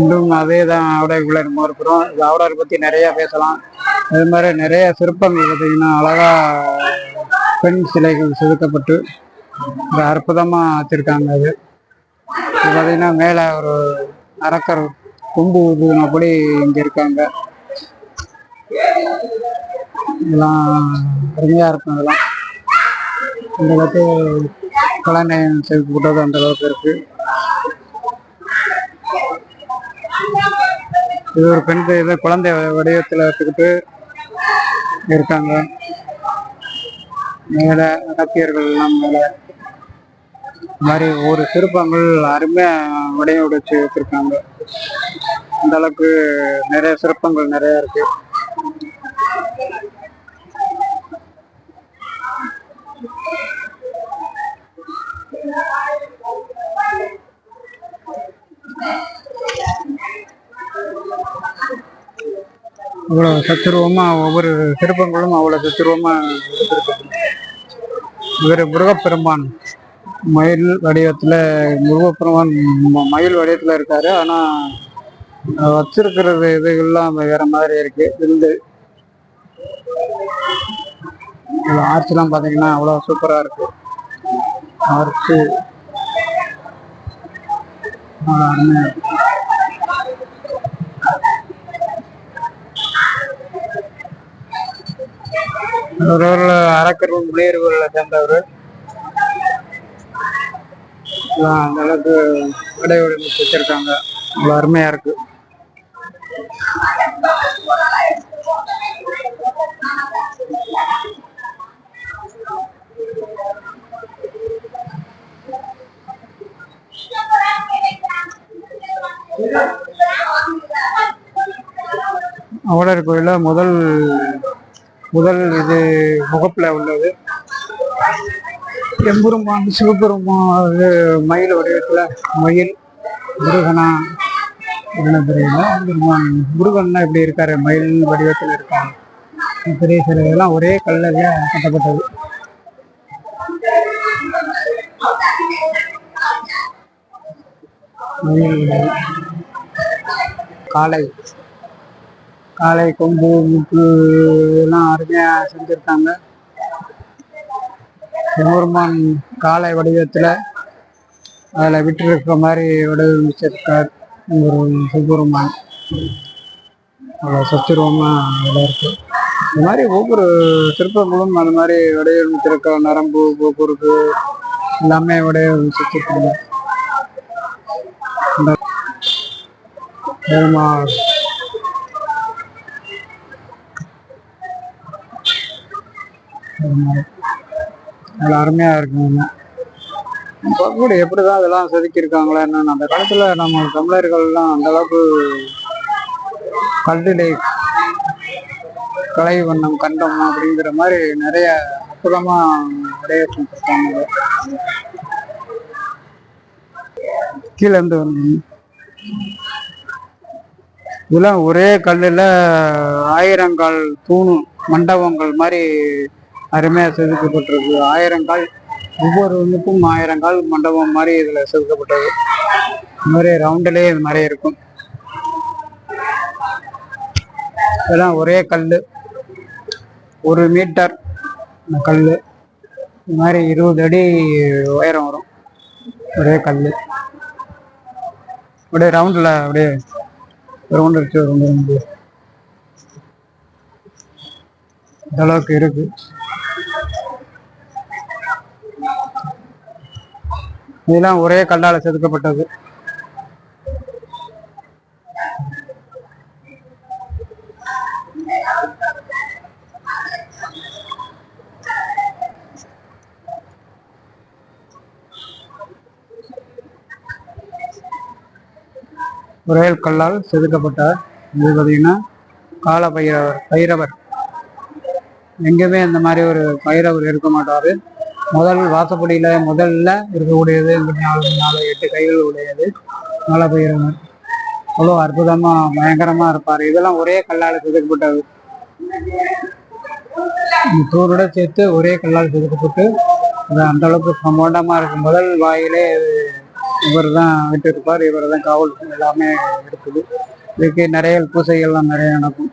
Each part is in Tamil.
இன்னும் அதே தான் ஆவடைக்குள்ள நம்ம இருக்கிறோம். இது ஆவடார் பற்றி நிறைய பேசலாம். அது மாதிரி நிறைய சிற்பங்கள் பார்த்திங்கன்னா அழகா பெண் சிலைகள் செதுக்கப்பட்டு ஒரு அற்புதமாக வச்சுருக்காங்க அது. பார்த்தீங்கன்னா மேலே ஒரு அரக்கர் கொம்பு ஊதுனபடி இங்கே இருக்காங்க. இதெல்லாம் அருமையாக இருக்கும் இதெல்லாம் இந்த அளவுக்கு கலைநயம் செதுக்கப்பட்டது அந்த அளவுக்கு இருக்குது இது ஒரு பெண் இது குழந்தை வடிவத்தில் வச்சுக்கிட்டு இருக்காங்க. மேலே அகத்தியர்கள் எல்லாம் மேலே. மாதிரி ஒரு சிற்பங்கள் அருமையாக வடிவமைச்சு வச்சிருக்காங்க. அந்த அளவுக்கு நிறைய சிற்பங்கள் நிறைய இருக்கு. அவ்வளவு தத்துருவமா ஒவ்வொரு சிற்பங்களும் அவ்வளவு தத்துருவமா இருக்கு இவர் முருகப்பெருமான். மயில் வடிவத்துல முருகப்பெருமான் மயில் வடிவத்துல இருக்காரு. ஆனா வச்சிருக்கிறது இதுகள்லாம் வேற மாதிரி இருக்கு. வில்லு ஆர்ச்லாம் பாத்தீங்கன்னா அவ்வளவு சூப்பரா இருக்கு. ஆர்ச்சு. அவ்வளவு அருமையா இருக்கு. ஒரு ஒரு அரக்கர் முனியர்களை சேர்ந்தவர். எல்லாம் அந்த அளவுக்கு இடைவெளி வச்சிருக்காங்க. அவ்வளோ அருமையா இருக்கு. அவலர் கோயில முதல் முதல் இது முகப்புல உள்ளது. எம்பெருமான் சிவபெருமான் மயில் வடிவத்துல மயில் முருகனா என்ன தெரியல. பெருமான் முருகன்னா எப்படி இருக்காரு? மயில் வடிவத்தில் இருக்காரு. பெரிய சிலை இதெல்லாம் ஒரே கல்லில் கட்டப்பட்டது. காலை காலை கொம்பு முட்டு எல்லாம் அருமையாக செஞ்சுருக்காங்க. சிவபெருமான் காளை வடிவத்தில் அதில் விட்டுருக்க மாதிரி வடிவமைச்சிருக்கார் ஒரு சிவபெருமான் அவ்வளோ சத்துருவமா அதில் இந்த மாதிரி ஒவ்வொரு சிற்பங்களும் அந்த மாதிரி வடிவமைச்சிருக்க நரம்பு போக்குவரத்து எல்லாமே வடிவமைச்சிருக்காங்க. நல்லா அருமையாக இருக்குங்க. இப்போ கூட எப்படி தான் இதெல்லாம் செதுக்கியிருக்காங்களா என்னன்னு அந்த காலத்தில் நம்ம தமிழர்கள்லாம் அந்த அளவுக்கு கல்லிடை கலை வண்ணம் கண்டம் அப்படிங்கிற மாதிரி நிறைய அற்புதமாக விளையாட்டுருக்காங்க கீழே இருந்து இதெல்லாம் ஒரே கல்லில் ஆயிரங்கால் தூணு மண்டபங்கள் மாதிரி அருமையாக செதுக்கப்பட்டிருக்கு. ஆயிரங்கால் ஒவ்வொரு ஒன்றுக்கும் ஆயிரங்கால் மண்டபம் மாதிரி இதில் செதுக்கப்பட்டது. இந்த மாதிரி ரவுண்டிலே இது மாதிரி இருக்கும். இதெல்லாம் ஒரே கல் ஒரு மீட்டர் கல் இது மாதிரி இருபது அடி உயரம் வரும். ஒரே கல் அப்படியே ரவுண்டில் அப்படியே ரவுண்ட் அடிச்சு வரும் ரவுண்டு இந்த அளவுக்கு இருக்கு. இதெல்லாம் ஒரே கல்லால செதுக்கப்பட்டது. ஒரே கல்லால் செதுக்கப்பட்டார். இது பார்த்தீங்கன்னா கால பைரவர் பைரவர். எங்கேயுமே இந்த மாதிரி ஒரு பைரவர் இருக்க மாட்டாரு. முதல் வாசப்படியில முதல்ல இருக்கக்கூடியது எண்பத்தி நாலு நாலு எட்டு கைகள் உடையது. மழை பைரவர் அவ்வளோ அற்புதமா பயங்கரமா இருப்பார். இதெல்லாம் ஒரே கல்லால் செதுக்கப்பட்டது. இந்த தூரோட சேர்த்து ஒரே கல்லால் செதுக்கப்பட்டு அது அந்த அளவுக்கு பிரம்மாண்டமா இருக்கு. முதல் வாயிலே இவர் தான் விட்டிருப்பார். இவர் தான் காவல் எல்லாமே இருக்குது இதுக்கு நிறைய பூசைகள்லாம் நிறைய நடக்கும்.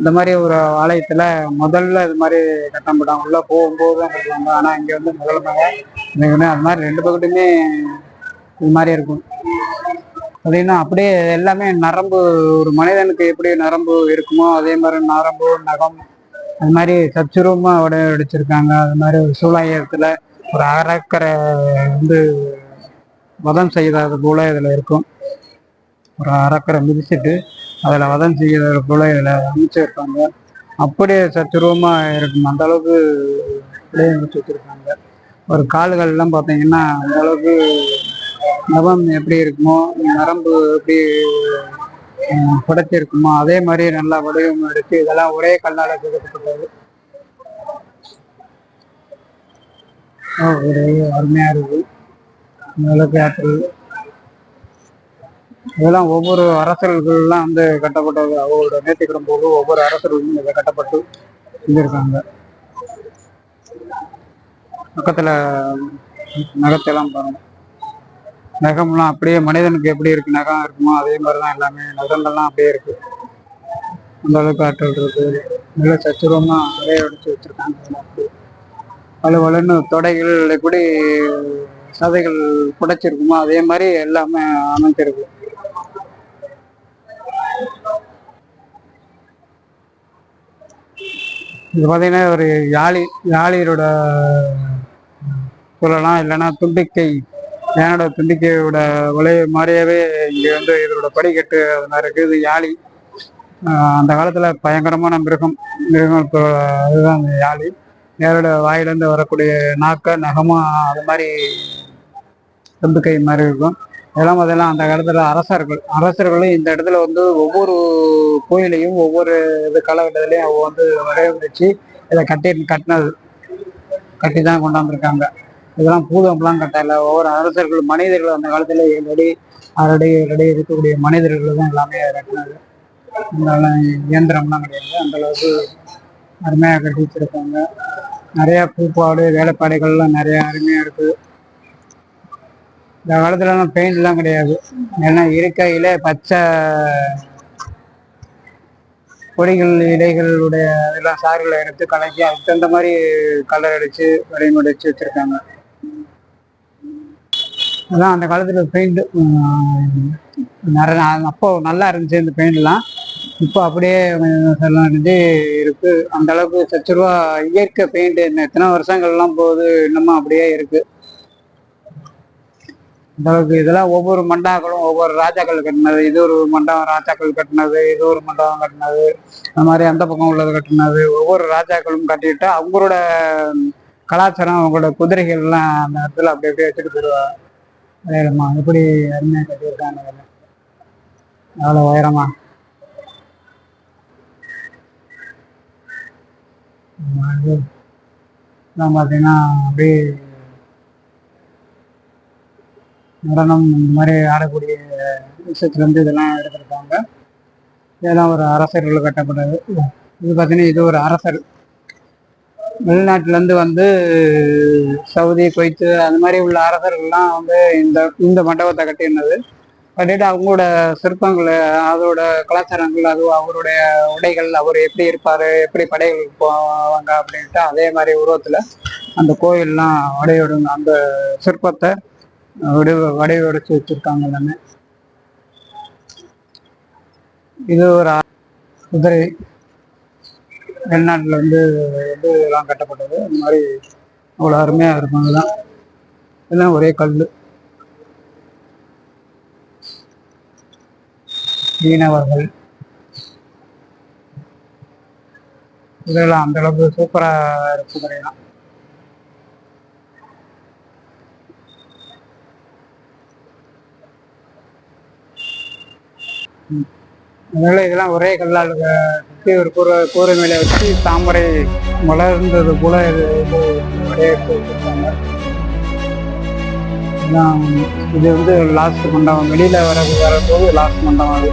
இந்த மாதிரி ஒரு ஆலயத்துல முதல்ல இது மாதிரி கட்டம் போட்டாங்க. உள்ள போகும்போது தான் கட்டுவாங்க. ஆனா இங்க வந்து முதல் முறை அது மாதிரி ரெண்டு பக்கத்துமே இது மாதிரி இருக்கும். அப்படின்னா அப்படியே எல்லாமே நரம்பு ஒரு மனிதனுக்கு எப்படி நரம்பு இருக்குமோ அதே மாதிரி நரம்பு நகம் அது மாதிரி சச்சுரூபமா வடிச்சிருக்காங்க அது மாதிரி ஒரு சூழாயத்துல ஒரு அறக்கரை வந்து வதம் செய்தது போல இதுல இருக்கும். ஒரு அறக்கரை மிதிச்சிட்டு அதில் வதம் செய்கிற போல இதில் அமைச்சிருப்பாங்க அப்படியே சத்துருவமாக இருக்கும். அந்த அளவுக்கு அப்படியே அமைச்சு வச்சுருக்காங்க. ஒரு கால்கள்லாம் பார்த்தீங்கன்னா அந்த அளவுக்கு நகம் எப்படி இருக்குமோ நரம்பு எப்படி படைச்சிருக்குமோ புடைச்சிருக்குமோ அதே மாதிரி நல்லா வடிவம் எடுத்து இதெல்லாம் ஒரே கல்லால் செதுக்கப்பட்டது ஒரு அருமையாக இருக்குது அந்த அளவுக்கு ஆற்றல் இதெல்லாம் ஒவ்வொரு அரசர்கள்லாம் வந்து கட்டப்பட்டது. அவங்களோட நேர்த்திக்கிடும் போது ஒவ்வொரு அரசர்களும் இதை கட்டப்பட்டு செஞ்சிருக்காங்க பக்கத்துல நகத்தையெல்லாம் பாருங்க. நகம்லாம் அப்படியே மனிதனுக்கு எப்படி இருக்கு? நகம் இருக்குமோ அதே மாதிரி தான் எல்லாமே நகங்கள்லாம் அப்படியே இருக்கு. அந்த அளவுக்கு ஆற்றல் இருக்கு. நல்ல சச்சுரமா நிறைய அடிச்சு வச்சிருக்காங்க. பல வலுன்னு தொடைகள் எப்படி சதைகள் புடைச்சிருக்குமோ அதே மாதிரி எல்லாமே அமைச்சிருக்கு இது பார்த்தீங்கன்னா ஒரு யாழி யாழியரோட சொல்லலாம் இல்லைன்னா தும்பிக்கை யானோட தும்பிக்கையோட வளைய மாதிரியாவே இங்கே வந்து இதோட படிக்கட்டு அது மாதிரி இருக்குது. இது யாழி அந்த காலத்தில் பயங்கரமான மிருகம் மிருகம் இப்போ அதுதான் அந்த யாழி. யாரோட வாயிலேருந்து வரக்கூடிய நாக்க நகமும் அது மாதிரி தும்பிக்கை மாதிரி இருக்கும். இதெல்லாம் அதெல்லாம் அந்த காலத்தில் அரசர்கள் அரசர்களும் இந்த இடத்துல வந்து ஒவ்வொரு கோயிலையும் ஒவ்வொரு இது காலகட்டத்திலையும் அவங்க வந்து வடிவமைச்சு இதை கட்டி கட்டினது. கட்டி தான் கொண்டாந்துருக்காங்க. இதெல்லாம் பூதம்லாம் கட்டல. ஒவ்வொரு அரசர்கள் மனிதர்கள் அந்த காலத்தில் ஏழு அடி ஆறு இருக்கக்கூடிய மனிதர்கள் தான் எல்லாமே கட்டினது அதனால இயந்திரம்லாம் கிடையாது. அந்த அளவுக்கு அருமையாக கட்டி வச்சிருக்காங்க. நிறையா பூப்பாடு வேலைப்பாடுகள்லாம் நிறையா அருமையாக இருக்குது இந்த காலத்துலலாம் பெயிண்ட்லாம் கிடையாது. ஏன்னா இருக்கையில் பச்சை கொடிகள் இலைகளுடைய இதெல்லாம் சாறுகளை எடுத்து கலக்கி அதுக்கு தகுந்த மாதிரி கலர் அடிச்சு அடித்து வச்சிருக்காங்க. அதான் அந்த காலத்துல பெயிண்ட் நிறைய அப்போ நல்லா இருந்துச்சு இந்த பெயிண்ட்லாம். இப்போ அப்படியே எல்லாம் இருந்து இருக்கு. அந்த அளவுக்கு சச்சுருவா இயற்கை பெயிண்ட் என்ன எத்தனை வருஷங்கள்லாம் போகுது இன்னமும் அப்படியே இருக்கு. இந்த அளவுக்கு இதெல்லாம் ஒவ்வொரு மண்டாக்களும் ஒவ்வொரு ராஜாக்கள் கட்டினது இது ஒரு மண்டபம் ராஜாக்கள் கட்டினது இது ஒரு மண்டபம் கட்டினது அந்த மாதிரி அந்த பக்கம் உள்ளது கட்டினது. ஒவ்வொரு ராஜாக்களும் கட்டிட்டு அவங்களோட கலாச்சாரம் அவங்களோட குதிரைகள்லாம் அந்த இடத்துல அப்படி அப்படியே வச்சுட்டு போயிடுவாங்க. வேறம்மா எப்படி அருமையாக கட்டியிருக்காங்க அவ்வளோ உயரமா? பார்த்தீங்கன்னா அப்படியே நடனம் இந்த மாதிரி ஆடக்கூடிய விஷயத்துலேருந்து இதெல்லாம் எடுத்திருக்காங்க. இதெல்லாம் ஒரு அரசர்கள் கட்டப்பட்டது. இது பார்த்தீங்கன்னா இது ஒரு அரசர். வெளிநாட்டிலேருந்து வந்து சவுதி குவைத்து அந்த மாதிரி உள்ள அரசர்கள்லாம் வந்து இந்த இந்த மண்டபத்தை கட்டியிருந்தது. கட்டிட்டு அவங்களோட சிற்பங்கள் அதோட கலாச்சாரங்கள் அது அவருடைய உடைகள் அவர் எப்படி இருப்பார் எப்படி படைகளுக்கு போவாங்க அப்படின்ட்டு அதே மாதிரி உருவத்தில் அந்த கோயில்லாம் வடையோடுங்க அந்த சிற்பத்தை வடிவ வடிவடைச்சு வச்சிருக்காங்க எல்லாமே. இது ஒரு குதிரை. வெளிநாட்டில் வந்து வந்து இதெல்லாம் கட்டப்பட்டது. இந்த மாதிரி அவ்வளோ அருமையாக இருக்கும் இதெல்லாம். எல்லாம் ஒரே கல் மீனவர்கள். இதெல்லாம் அந்த அளவுக்கு சூப்பராக இருக்கு குதிரைலாம் அதனால இதெல்லாம் ஒரே கல்லால் க- சுற்றி ஒரு கூரை கூரை மேலே வச்சு தாமரை மலர்ந்தது போல இது இது வரையறுத்து இது வந்து லாஸ்ட் மண்டபம். வெளியில் வர வரப்போது லாஸ்ட் மண்டபம் அது.